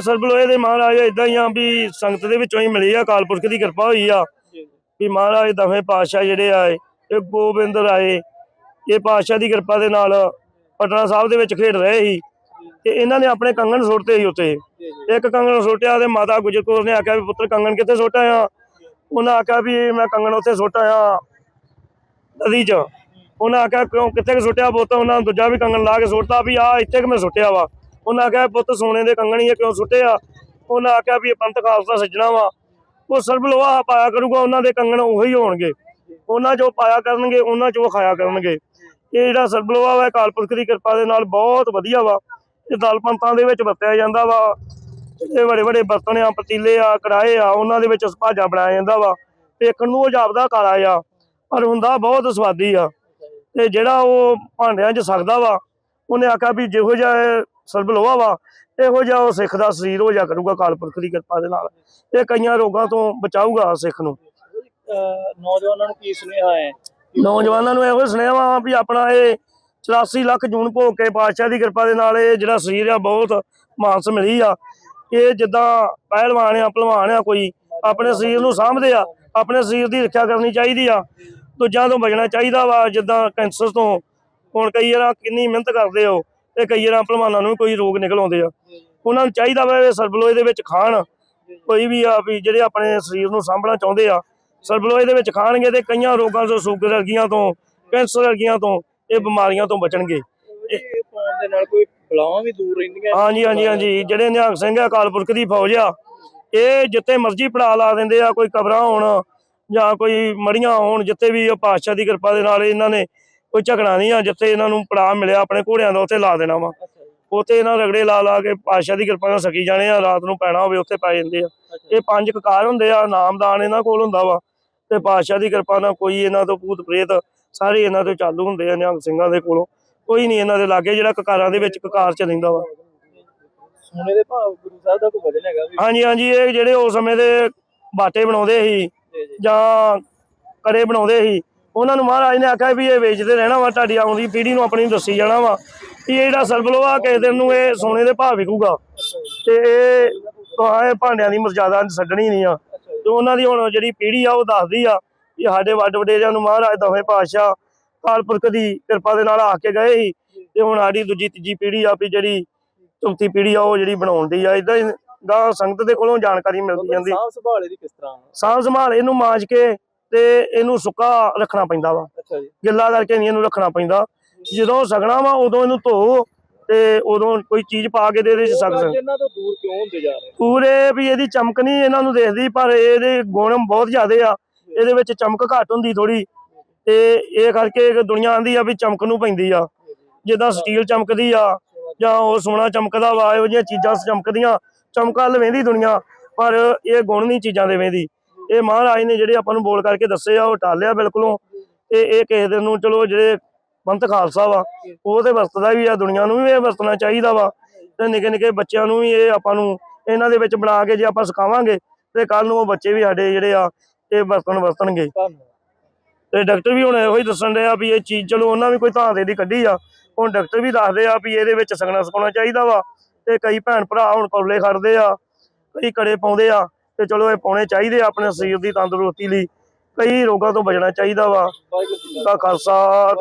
ਸਰਬਲੋਏ ਦੇ ਮਹਾਰਾਜ ਇਦਾਂ ਹੀ ਆ ਵੀ ਸੰਗਤ ਦੇ ਵਿੱਚੋਂ ਹੀ ਮਿਲੀ ਆ ਅਕਾਲ ਪੁਰਖ ਦੀ ਕਿਰਪਾ ਹੋਈ ਆ। ਵੀ ਮਹਾਰਾਜ ਦਵੇਂ ਪਾਤਸ਼ਾਹ ਜਿਹੜੇ ਆਏ ਇਹ ਗੋਬਿੰਦ ਰਾਏ ਇਹ ਪਾਤਸ਼ਾਹ ਦੀ ਕਿਰਪਾ ਦੇ ਨਾਲ ਪਟਨਾ ਸਾਹਿਬ ਦੇ ਵਿੱਚ ਖੇਡ ਰਹੇ ਸੀ। ਤੇ ਇਹਨਾਂ ਨੇ ਆਪਣੇ ਕੰਗਣ ਸੁੱਟਤੇ ਸੀ ਉੱਤੇ ਇੱਕ ਕੰਗਣ ਸੁੱਟਿਆ ਤੇ ਮਾਤਾ ਗੁਜਰ ਕੌਰ ਨੇ ਆਖਿਆ ਵੀ ਪੁੱਤਰ ਕੰਗਣ ਕਿੱਥੇ ਸੁੱਟ ਆਇਆ ਉਹਨਾਂ ਆਖਿਆ ਵੀ ਮੈਂ ਕੰਗਣ ਉੱਥੇ ਸੁੱਟ ਆਇਆ ਨਦੀ 'ਚ। ਉਹਨਾਂ ਆਖਿਆ ਕਿਉਂ ਕਿੱਥੇ ਸੁੱਟਿਆ ਪੁੱਤ? ਉਹਨਾਂ ਦੂਜਾ ਵੀ ਕੰਗਣ ਲਾ ਕੇ ਸੁੱਟਤਾ ਵੀ ਆ ਇੱਥੇ ਕਿ ਮੈਂ ਸੁੱਟਿਆ ਵਾ। ਉਹਨਾਂ ਆਖਿਆ ਪੁੱਤ ਸੋਨੇ ਦੇ ਕੰਗਣ ਹੀ ਆ, ਕਿਉਂ ਸੁੱਟਿਆ ਉਹਨਾਂ ਆਖਿਆ ਵੀ ਇਹ ਪੰਥ ਖਾਲਸਾ ਸੱਜਣਾ ਵਾ। ਉਹ ਸਰਬ ਲੋਹਾ ਪਾਇਆ ਕਰੂਗਾ, ਉਹਨਾਂ ਦੇ ਕੰਗਣ ਉਹੀ ਹੋਣਗੇ। ਉਹਨਾਂ ਜੋ ਪਾਇਆ ਕਰਨਗੇ, ਉਹਨਾਂ ਚੋਂ ਖਾਇਆ ਕਰਨਗੇ। ਇਹ ਜਿਹੜਾ ਸਰਬ ਲੋਹਾ ਵਾ, ਇਹ ਪੁਰਖ ਦੀ ਕਿਰਪਾ ਦੇ ਨਾਲ ਬਹੁਤ ਵਧੀਆ ਵਾ। ਇਹ ਦਲ ਪੰਥਾਂ ਦੇ ਵਿੱਚ ਵਰਤਿਆ ਜਾਂਦਾ ਵਾ। ਇਹ ਬੜੇ ਬੜੇ ਬਰਤਨ ਆ, ਪਤੀਲੇ ਆ ਕੜਾਏ ਆ, ਉਹਨਾਂ ਦੇ ਵਿੱਚ ਭਾਜਾ ਬਣਾਇਆ ਜਾਂਦਾ ਵਾ। ਵੇਖਣ ਨੂੰ ਉਹ ਜਾਪਦਾ ਕਾਲਾ ਆ ਪਰ ਹੁੰਦਾ ਬਹੁਤ ਸਵਾਦੀ ਆ। ਤੇ ਜਿਹੜਾ ਉਹ ਭਾਂਡਿਆਂ 'ਚ ਸਕਦਾ ਵਾ, ਉਹਨੇ ਆਖਿਆ ਵੀ ਜਿਹੋ ਜਿਹਾ ਸਰਬ ਲੋਹਾ ਵਾ ਇਹੋ ਜਿਹਾ ਉਹ ਸਿੱਖ ਦਾ ਸਰੀਰ ਹੋ ਜਾ ਕਰੂਗਾ ਅਕਾਲ ਪੁਰਖ ਦੀ ਕਿਰਪਾ ਦੇ ਨਾਲ। ਇਹ ਕਈਆਂ ਰੋਗਾਂ ਤੋਂ ਬਚਾਊਗਾ ਸਿੱਖ ਨੂੰ। ਨੌਜਵਾਨਾਂ ਨੂੰ ਕੀ ਸੁਨੇਹਾ ਹੈ? ਨੌਜਵਾਨਾਂ ਨੂੰ ਇਹੋ ਸੁਨੇਹਾ ਵਾ ਵੀ ਆਪਣਾ ਇਹ 84 ਲੱਖ ਜੂਨ ਭੋਗ ਕੇ ਪਾਤਸ਼ਾਹ ਦੀ ਕਿਰਪਾ ਦੇ ਨਾਲ ਇਹ ਜਿਹੜਾ ਸਰੀਰ ਆ ਬਹੁਤ ਮਾਨਸ ਮਿਲੀ ਆ। ਇਹ ਜਿੱਦਾਂ ਪਹਿਲਵਾਨ ਆ ਪਹਿਲਵਾਨ ਆ ਕੋਈ ਆਪਣੇ ਸਰੀਰ ਨੂੰ ਸਾਂਭਦੇ ਆ ਆਪਣੇ ਸਰੀਰ ਦੀ ਰੱਖਿਆ ਕਰਨੀ ਚਾਹੀਦੀ ਆ। ਦੂਜਿਆਂ ਤੋਂ ਬਚਣਾ ਚਾਹੀਦਾ ਵਾ ਜਿੱਦਾਂ ਕੈਂਸਰ ਤੋਂ ਹੁਣ ਕਈ ਵਾਰ ਕਿੰਨੀ ਮਿਹਨਤ ਕਰਦੇ ਹੋ ਤੇ ਕਈ ਵਾਰ ਪਹਿਲਵਾਨਾਂ ਨੂੰ ਕੋਈ ਰੋਗ ਨਿਕਲ ਆਉਂਦੇ ਆ। ਉਹਨਾਂ ਨੂੰ ਚਾਹੀਦਾ ਵਾ ਇਹ ਸਰਬਲੋਏ ਦੇ ਵਿੱਚ ਖਾਣ। ਕੋਈ ਵੀ ਆ ਵੀ ਜਿਹੜੇ ਆਪਣੇ ਸਰੀਰ ਨੂੰ ਸਾਂਭਣਾ ਚਾਹੁੰਦੇ ਆ ਸਰਬਲੋਏ ਦੇ ਵਿੱਚ ਖਾਣਗੇ ਤੇ ਕਈਆਂ ਰੋਗਾਂ ਤੋਂ ਸ਼ੂਗਰ ਵਰਗੀਆਂ ਤੋਂ ਕੈਂਸਰ ਵਰਗੀਆਂ ਤੋਂ ਇਹ ਬਿਮਾਰੀਆਂ ਤੋਂ ਬਚਣਗੇ। ਇਹ ਪਾਉਣ ਦੇ ਨਾਲ ਕੋਈ ਬਲਾਵਾਂ ਵੀ ਦੂਰ ਰਹਿੰਦੀਆਂ। ਹਾਂਜੀ ਹਾਂਜੀ ਹਾਂਜੀ। ਜਿਹੜੇ ਨਿਹੰਗ ਸਿੰਘ ਆ ਅਕਾਲ ਪੁਰਖ ਦੀ ਫੌਜ ਆ ਇਹ ਜਿੱਥੇ ਮਰਜ਼ੀ ਪੜਾ ਲਾ ਦਿੰਦੇ ਆ ਕੋਈ ਕਬਰਾਂ ਹੋਣ ਜਾਂ ਕੋਈ ਮੜੀਆਂ ਹੋਣ ਜਿੱਥੇ ਵੀ ਉਹ ਪਾਤਸ਼ਾਹ ਦੀ ਕਿਰਪਾ ਦੇ ਨਾਲ ਇਹਨਾਂ ਨੇ ਕੋਈ ਝਗੜਾ ਨਹੀਂ ਆ ਜਿੱਥੇ ਇਹਨਾਂ ਨੂੰ ਪੜਾ ਮਿਲਿਆ ਆਪਣੇ ਘੋੜਿਆਂ ਦਾ ਉੱਥੇ ਲਾ ਦੇਣਾ ਵਾ। ਉੱਥੇ ਇਹਨਾਂ ਰਗੜੇ ਲਾ ਲਾ ਕੇ ਪਾਤਸ਼ਾਹ ਦੀ ਕਿਰਪਾ ਨਾਲ ਸਕੀ ਜਾਣੇ ਆ ਰਾਤ ਨੂੰ ਪੈਣਾ ਹੋਵੇ ਉੱਥੇ ਪੈ ਜਾਂਦੇ ਆ। ਇਹ ਪੰਜ ਕਕਾਰ ਹੁੰਦੇ ਆ ਨਾਮਦਾਨ ਇਹਨਾਂ ਕੋਲ ਹੁੰਦਾ ਵਾ ਤੇ ਪਾਤਸ਼ਾਹ ਦੀ ਕਿਰਪਾ ਨਾਲ ਕੋਈ ਇਹਨਾਂ ਤੋਂ ਭੂਤ ਪ੍ਰੇਤ ਸਾਰੇ ਇਹਨਾਂ ਤੋਂ ਚਾਲੂ ਹੁੰਦੇ ਆ ਨਿਹੰਗ ਸਿੰਘਾਂ ਦੇ ਕੋਲੋਂ। ਕੋਈ ਨਹੀਂ ਇਹਨਾਂ ਦੇ ਲਾਗੇ ਜਿਹੜਾ ਕਕਾਰਾਂ ਦੇ ਵਿੱਚ ਕਕਾਰ ਚ ਰਹਿੰਦਾ ਵਾ। ਸੋਨੇ ਦੇ ਭਾਵ ਗੁਰੂ ਸਾਹਿਬ ਦਾ ਕੋਈ ਵਜਨ ਹੈਗਾ ਵੀ? ਹਾਂਜੀ ਹਾਂਜੀ ਇਹ ਜਿਹੜੇ ਉਸ ਸਮੇਂ ਦੇ ਬਾਟੇ ਬਣਾਉਂਦੇ ਸੀ ਜਾਂ ਕੜੇ ਬਣਾਉਂਦੇ ਸੀ ਉਹਨਾਂ ਨੂੰ ਮਹਾਰਾਜ ਨੇ ਆਖਿਆ ਵੀ ਇਹ ਵੇਚਦੇ ਰਹਿਣਾ ਵਾ ਤੁਹਾਡੀ ਆਉਂਦੀ ਪੀੜ੍ਹੀ ਨੂੰ ਆਪਣੀ ਦੱਸੀ ਜਾਣਾ ਵਾ ਵੀ ਇਹ ਜਿਹੜਾ ਸਰਬਲੋਆ ਕਿਸੇ ਦਿਨ ਨੂੰ ਇਹ ਸੋਨੇ ਦੇ ਭਾਅ ਵਿਕੂਗਾ। ਤੇ ਇਹ ਤਾਂ ਇਹ ਭਾਂਡਿਆਂ ਦੀ ਮਰਜ਼ਾਦਾ ਛੱਡਣੀ ਨਹੀਂ ਆ। ਤੇ ਉਹਨਾਂ ਦੀ ਹੁਣ ਜਿਹੜੀ ਪੀੜ੍ਹੀ ਆ ਉਹ ਦੱਸਦੀ ਆ ਕਿ ਸਾਡੇ ਵੱਡ ਵਡੇਰਿਆਂ ਨੂੰ ਮਹਾਰਾਜ ਦਵੇਂ ਪਾਤਸ਼ਾਹ ਕਾਲਪੁਰਖ ਦੀ ਕਿਰਪਾ ਦੇ ਨਾਲ ਆ ਕੇ ਗਏ ਸੀ ਤੇ ਹੁਣ ਸਾਡੀ ਦੂਜੀ ਤੀਜੀ ਪੀੜ੍ਹੀ ਆ ਵੀ ਜਿਹੜੀ ਚੌਥੀ ਪੀੜ੍ਹੀ ਆ ਉਹ ਜਿਹੜੀ ਬਣਾਉਣ ਦੀ ਆ। ਇਦਾਂ ਗਾਂ ਸੰਗਤ ਦੇ ਕੋਲੋਂ ਜਾਣਕਾਰੀ ਮਿਲਦੀ ਜਾਂਦੀ। ਸਾਫ਼ ਸੰਭਾਲ ਇਹਦੀ ਕਿਸ ਤਰ੍ਹਾਂ? ਸਾਂਭ ਸੰਭਾਲ ਇਹਨੂੰ ਮਾਂਜ ਕੇ ਤੇ ਇਹਨੂੰ ਸੁੱਕਾ ਰੱਖਣਾ ਪੈਂਦਾ ਵਾ। ਅੱਛਾ ਜੀ। ਗਿੱਲਾ ਕਰਕੇ ਨਹੀਂ ਇਹਨੂੰ ਰੱਖਣਾ ਪੈਂਦਾ। ਜਦੋਂ ਸਗਣਾ ਵਾ ਉਦੋਂ ਇਹਨੂੰ ਧੋ ਤੇ ਉਦੋਂ ਕੋਈ ਚੀਜ਼ ਪਾ ਕੇ ਦੇ ਇਹਦੇ ਚ ਉਹ ਸਗ ਗੱਲ ਸਕ ਇਹਨਾਂ ਤੋਂ ਦੂਰ ਕਿਉਂ ਹੁੰਦੇ ਜਾ ਰਹੇ? ਪੂਰੇ ਵੀ ਇਹਦੀ ਚਮਕ ਨਹੀਂ ਇਹਨਾਂ ਨੂੰ ਦੇਖਦੀ ਪਰ ਇਹਦੇ ਗੁਣ ਬਹੁਤ ਜ਼ਿਆਦੇ ਆ। ਇਹਦੇ ਵਿੱਚ ਚਮਕ ਘੱਟ ਹੁੰਦੀ ਥੋੜੀ ਤੇ ਇਹ ਕਰਕੇ ਇੱਕ ਦੁਨੀਆ ਆਂਦੀ ਆ ਵੀ ਚਮਕ ਨੂੰ ਪੈਂਦੀ ਆ। ਜਿੱਦਾਂ ਸਟੀਲ ਚਮਕਦੀ ਆ ਜਾਂ ਉਹ ਸੋਨਾ ਚਮਕਦਾ ਵਾ ਇਹੋ ਜਿਹੀਆਂ ਚੀਜ਼ਾਂ ਚਮਕਦੀਆਂ। ਚਮਕਾਂ ਲਵੇਂਦੀ ਦੁਨੀਆ ਪਰ ਇਹ ਗੁਣ ਨਹੀਂ ਚੀਜ਼ਾਂ ਦੇ ਵੇਂਦੀ। ਇਹ ਮਹਾਰਾਜ ਨੇ ਜਿਹੜੇ ਆਪਾਂ ਨੂੰ ਬੋਲ ਕਰਕੇ ਦੱਸੇ ਆ, ਉਹ ਟਾਲਿਆ ਬਿਲਕੁਲੋਂ। ਤੇ ਇਹ ਕਿਸੇ ਦਿਨ ਨੂੰ ਚਲੋ ਜਿਹੜੇ ਪੰਥ ਖਾਲਸਾ ਵਾ, ਉਹ ਤੇ ਵਰਤਦਾ ਵੀ ਆ, ਦੁਨੀਆ ਨੂੰ ਵੀ ਇਹ ਵਰਤਣਾ ਚਾਹੀਦਾ ਵਾ। ਤੇ ਨਿੱਕੇ ਨਿੱਕੇ ਬੱਚਿਆਂ ਨੂੰ ਵੀ ਇਹ ਆਪਾਂ ਨੂੰ ਇਹਨਾਂ ਦੇ ਵਿੱਚ ਬਣਾ ਕੇ ਜੇ ਆਪਾਂ ਸਿਖਾਵਾਂਗੇ, ਤੇ ਕੱਲ ਨੂੰ ਉਹ ਬੱਚੇ ਵੀ ਸਾਡੇ ਜਿਹੜੇ ਆ, ਇਹ ਵਰਤਣ ਵਰਤਣਗੇ। ਤੇ ਡਾਕਟਰ ਵੀ ਹੁਣ ਇਹੋ ਹੀ ਦੱਸਣ ਡਿਆ ਵੀ ਇਹ ਚੀਜ਼ ਚਲੋ ਉਹਨਾਂ ਵੀ ਕੋਈ ਥਾਂ ਤੇ ਦੀ ਕੱਢੀ ਆ। ਹੁਣ ਡਾਕਟਰ ਵੀ ਦੱਸਦੇ ਆ ਵੀ ਇਹਦੇ ਵਿੱਚ ਸਗਣਾ ਸਕਾਉਣਾ ਚਾਹੀਦਾ ਵਾ। ਤੇ ਕਈ ਭੈਣ ਭਰਾ ਹੁਣ ਕੌਲੇ ਖੜਦੇ ਆ, ਕਈ ਕੜੇ ਪਾਉਂਦੇ ਆ। ਤੇ ਚਲੋ ਇਹ ਪਾਉਣੇ ਚਾਹੀਦੇ ਆ ਆਪਣੇ ਸਰੀਰ ਦੀ ਤੰਦਰੁਸਤੀ ਲਈ। ਕਈ ਰੋਗਾਂ ਤੋਂ ਬਚਣਾ ਚਾਹੀਦਾ ਵਾ। ਦਾ ਖਾਲਸਾ